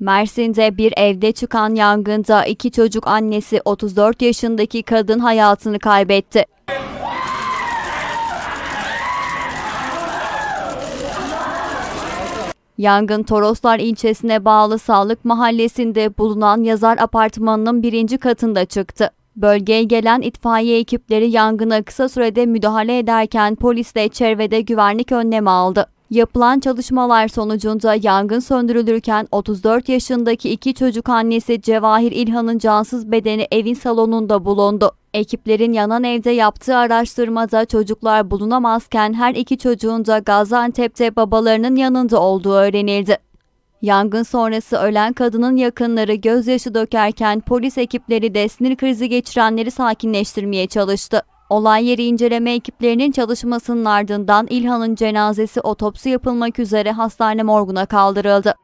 Mersin'de bir evde çıkan yangında iki çocuk annesi 34 yaşındaki kadın hayatını kaybetti. Yangın Toroslar ilçesine bağlı Sağlık Mahallesi'nde bulunan yazar apartmanının birinci katında çıktı. Bölgeye gelen itfaiye ekipleri yangına kısa sürede müdahale ederken polis de çevrede güvenlik önlemi aldı. Yapılan çalışmalar sonucunda yangın söndürülürken 34 yaşındaki iki çocuk annesi Cevahir İlhan'ın cansız bedeni evin salonunda bulundu. Ekiplerin yanan evde yaptığı araştırmada çocuklar bulunamazken her iki çocuğun da Gaziantep'te babalarının yanında olduğu öğrenildi. Yangın sonrası ölen kadının yakınları gözyaşı dökerken polis ekipleri de sinir krizi geçirenleri sakinleştirmeye çalıştı. Olay yeri inceleme ekiplerinin çalışmasının ardından İlhan'ın cenazesi otopsi yapılmak üzere hastane morguna kaldırıldı.